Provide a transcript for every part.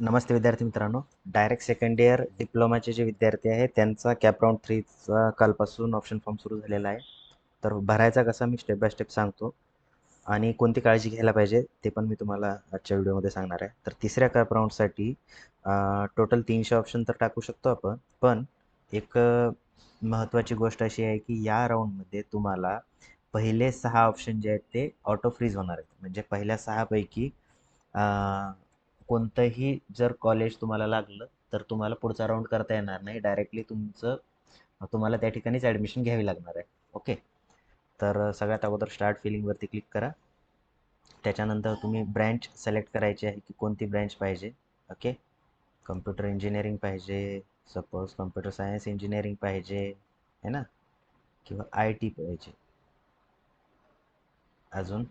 नमस्ते विद्यार्थी मित्रांनो. Direct second year डिप्लोमाचे जे विद्यार्थी आहेत त्यांचा कॅप राऊंड थ्रीचा कालपासून ऑप्शन फॉर्म सुरू झालेला आहे. तर भरायचा कसा मी स्टेप बाय स्टेप सांगतो. आणि कोणती काळजी घ्यायला पाहिजे ते पण मी तुम्हाला आजच्या व्हिडिओमध्ये सांगणार आहे. तर तिसऱ्या कॅप राऊंडसाठी टोटल तीनशे ऑप्शन तर टाकू शकतो आपण. पण एक महत्त्वाची गोष्ट अशी आहे की या राऊंडमध्ये तुम्हाला पहिले सहा ऑप्शन जे आहेत ते ऑटो फ्रीज होणार आहेत. म्हणजे पहिल्या सहापैकी कोणतंही जर कॉलेज तुम्हाला लागलं तर तुम्हाला पुढचा राऊंड करता येणार नाही. डायरेक्टली तुमचं तुम्हाला त्या ठिकाणीच ॲडमिशन घ्यावी लागणार आहे. ओके तर सगळ्यात अगोदर स्टार्ट फिलिंगवरती क्लिक करा. त्याच्यानंतर तुम्ही ब्रँच सिलेक्ट करायची आहे की कोणती ब्रँच पाहिजे. ओके कम्प्युटर इंजिनिअरिंग पाहिजे. सपोज कम्प्युटर सायन्स इंजिनिअरिंग पाहिजे. आहे ना? किंवा आय टी पाहिजे. अजून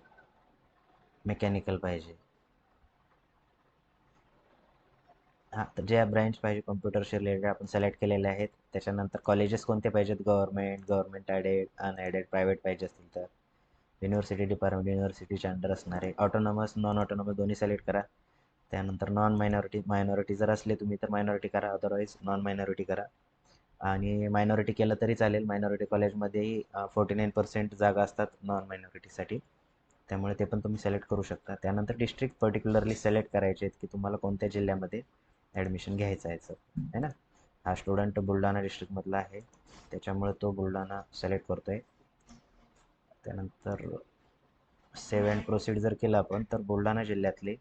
मेकॅनिकल पाहिजे. हां तर ज्या ब्रँच पाहिजे कॉम्प्युटरशी रिलेटेड आपण सिलेक्ट केलेले आहेत. त्याच्यानंतर कॉलेजेस कोणते पाहिजेत? Government government aided unaided private पाहिजे असतील तर. युनिव्हर्सिटी डिपार्टमेंट युनिव्हर्सिटीच्या अंडर असणारे ऑटोनॉमस नॉन ऑटोनॉमस दोन्ही सिलेक्ट करा. त्यानंतर नॉन मायनॉरिटी मायनॉरिटी जर असले तुम्ही तर मायनॉरिटी करा. अदरवाईज नॉन मायनॉरिटी करा. आणि मायनॉरिटी केलं तरी चालेल. मायनॉरिटी कॉलेजमध्येही फोर्टी नाईन पर्सेंट जागा असतात नॉन मायनॉरिटीसाठी त्यामुळे ते पण तुम्ही सिलेक्ट करू शकता. त्यानंतर डिस्ट्रिक्ट पर्टिक्युलरली सिलेक्ट करायचे आहेत की तुम्हाला कोणत्या जिल्ह्यामध्ये ॲडमिशन घ्यायचं आहे सर ना? हा स्टुडंट बुलढाणा डिस्ट्रिक्टमधला आहे. त्याच्यामुळे तो बुलढाणा सिलेक्ट करतो आहे त्यानंतर सेव्ह अँड प्रोसीड जर केलं आपण तर बुलढाणा जिल्ह्यातले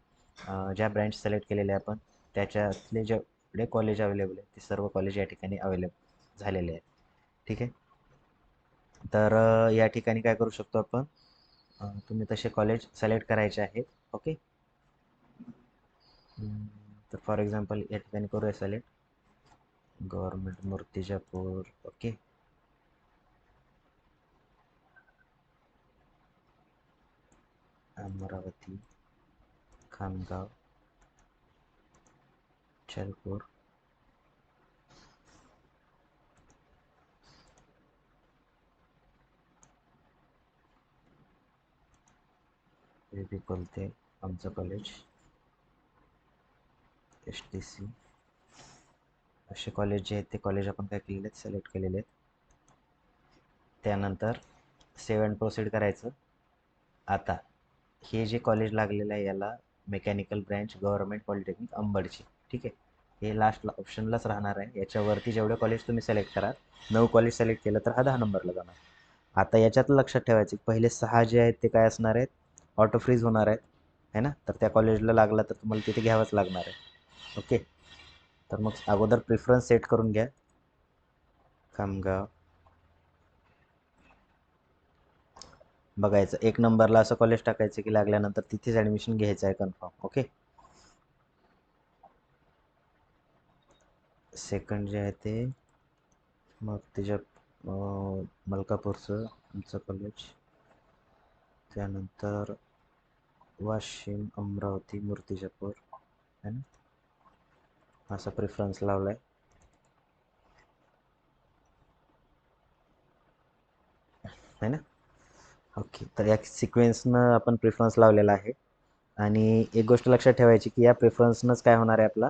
ज्या ब्रँच सिलेक्ट केलेले आपण त्याच्यातले जेवढे कॉलेज अवेलेबल आहेत ते सर्व कॉलेज या ठिकाणी अवेलेबल झालेले आहेत. ठीक आहे? तर या ठिकाणी काय करू शकतो आपण? तुम्ही तसे कॉलेज सिलेक्ट करायचे आहेत. ओके तर फॉर एक्झाम्पल या ठिकाणी करूया select government Murtijapur okay. Amravati Khamgaon Chalpur. हे बी बोलते आमचं कॉलेज एस टी सी असे कॉलेज जे आहेत ते कॉलेज आपण काय केलेले आहेत सिलेक्ट केलेले आहेत. त्यानंतर सेव्ह अँड प्रोसीड करायचं. आता हे जे कॉलेज लागलेलं आहे याला मेकॅनिकल ब्रँच गव्हर्मेंट पॉलिटेक्निक अंबडची. ठीक आहे? हे लास्टला ऑप्शनलाच राहणार आहे. याच्यावरती जेवढे कॉलेज तुम्ही सिलेक्ट करा नऊ कॉलेज सिलेक्ट केलं तर हा दहा नंबरला जाणार. आता याच्यात लक्षात ठेवायचं पहिले सहा जे आहेत ते काय असणार आहेत? ऑटो फ्रीज होणार आहेत. है ना? तर त्या कॉलेजला लागला तर तुम्हाला तिथे घ्यावंच लागणार आहे. ओके. तर मग अगोदर प्रिफरन्स सेट करून घ्या. खामगाव बघायचं एक नंबरला असं कॉलेज टाकायचं की लागल्यानंतर तिथेच ॲडमिशन घ्यायचं आहे कन्फर्म ओके? सेकंड जे आहे ते मग त्याच्या मलकापूरचं आमचं कॉलेज त्यानंतर वाशिम अमरावती मूर्तिजापूर है ना? असा प्रिफरन्स लावला आहे है ना ओके तर या सिक्वेन्सनं आपण प्रिफरन्स लावलेला आहे. आणि एक गोष्ट लक्षात ठेवायची की या प्रिफरन्सनंच काय होणार आहे आपला?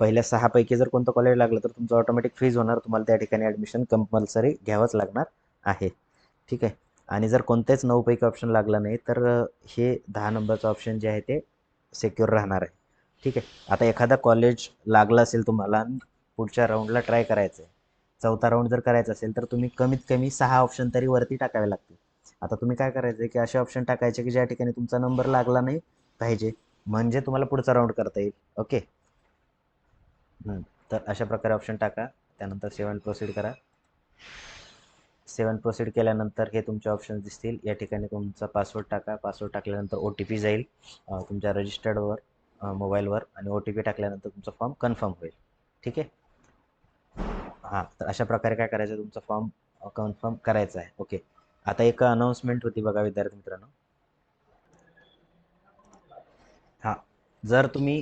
पहिल्या सहापैकी जर कोणतं कॉलेज लागलं तर तुमचं ऑटोमॅटिक फ्रीज होणार. तुम्हाला त्या ठिकाणी ॲडमिशन कंपल्सरी घ्यावंच लागणार आहे. ठीक आहे? आणि जर कोणत्याच नऊपैकी ऑप्शन लागला नाही तर हे दहा नंबरचं ऑप्शन जे आहे ते सेक्युअर राहणार आहे. ठीक आहे. आता एखादा कॉलेज लागला असेल तुम्हाला पुढच्या राऊंडला ट्राय करायचं आहे चौथा राऊंड जर करायचा असेल तर तुम्ही कमीत कमी सहा ऑप्शन तरी वरती टाकावे लागतील. आता तुम्ही काय करायचं आहे की असे ऑप्शन टाकायचे की ज्या ठिकाणी तुमचा नंबर लागला नाही पाहिजे म्हणजे तुम्हाला पुढचा राऊंड करता येईल. ओके तर अशा प्रकारे ऑप्शन टाका. त्यानंतर सेवन प्रोसीड करा. सेवन प्रोसीड केल्यानंतर हे तुमचे ऑप्शन दिसतील. या ठिकाणी तुमचा पासवर्ड टाका. पासवर्ड टाकल्यानंतर ओ टी पी जाईल तुमच्या रजिस्टर्डवर मोबाईलवर आणि ओ टी पी टाकल्यानंतर तुमचा फॉर्म कन्फर्म होईल. ठीक आहे? हां तर अशा प्रकारे काय करायचं? आहे तुमचा फॉर्म कन्फर्म करायचा आहे. ओके. आता एक अनाऊन्समेंट होती बघा विद्यार्थी मित्रांनो. हां जर तुम्ही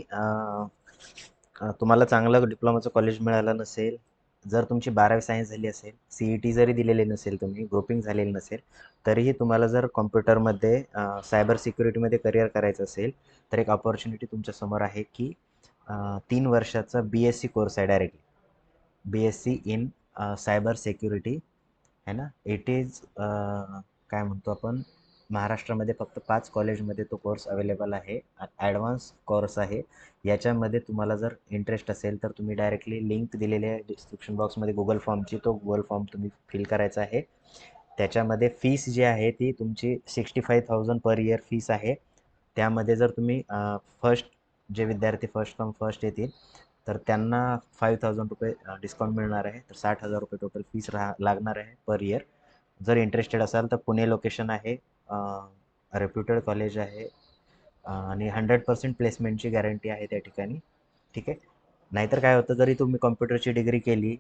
तुम्हाला चांगलं डिप्लोमाचं कॉलेज मिळालं नसेल जर तुमची बारावी सायन्स झाली असेल सी ई टी जरी दिलेली नसेल तुम्ही ग्रुपिंग झालेली नसेल तरीही तुम्हाला जर कॉम्प्युटरमध्ये सायबर सिक्युरिटीमध्ये करिअर करायचं असेल तर एक ऑपॉर्च्युनिटी तुमच्यासमोर आहे की तीन वर्षाचा बी एस सी कोर्स आहे directly B S C in cyber security आहे ना? इट इज काय म्हणतो आपण? महाराष्ट्रामध्ये फक्त पाच कॉलेजमध्ये तो कोर्स अवेलेबल आहे. ॲडव्हान्स कोर्स आहे. याच्यामध्ये तुम्हाला जर इंटरेस्ट असेल तर तुम्ही डायरेक्टली लिंक दिलेली आहे डिस्क्रिप्शन बॉक्समध्ये. गुगल फॉर्मची तो गुगल फॉर्म तुम्ही फिल करायचा आहे. त्याच्यामध्ये फीस जी आहे ती तुमची sixty five thousand per year fees आहे. त्यामध्ये जर तुम्ही फर्स्ट जे विद्यार्थी फर्स्ट कम फर्स्ट येतील तर त्यांना फाईव्ह थाउजंड रुपये डिस्काउंट मिळणार आहे. तर साठ हजार रुपये टोटल फीस राहा लागणार आहे पर इयर. जर इंटरेस्टेड असाल तर पुणे लोकेशन आहे. रेप्युटेड कॉलेज आहे. आणि हंड्रेड पर्सेंट प्लेसमेंटची गॅरंटी आहे त्या ठिकाणी. ठीक आहे? नाहीतर काय होतं जरी तुम्ही कॉम्प्युटरची डिग्री केली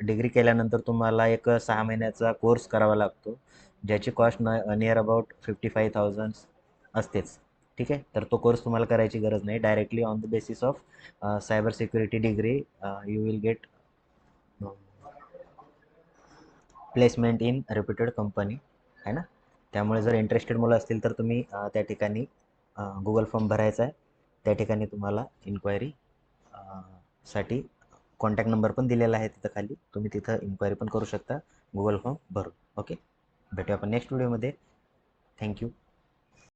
डिग्री केल्यानंतर तुम्हाला एक सहा महिन्याचा कोर्स करावा लागतो ज्याची कॉस्ट न near about fifty five thousand असतेच. ठीक आहे? तर तो कोर्स तुम्हाला करायची गरज नाही. Directly on the basis of cyber security degree you will get placement in reputed company आहे ना? त्यामुळे जर इंटरेस्टेड मुलं असतील तर तुम्ही त्या ठिकाणी गुगल फॉर्म भरायचा आहे. त्या ठिकाणी तुम्हाला इन्क्वायरी साठी कॉन्टॅक्ट नंबर पण दिलेला आहे तिथं खाली. तुम्ही तिथं इन्क्वायरी पण करू शकता. गुगल फॉर्म भरून. ओके भेटूया आपण नेक्स्ट व्हिडिओमध्ये थँक्यू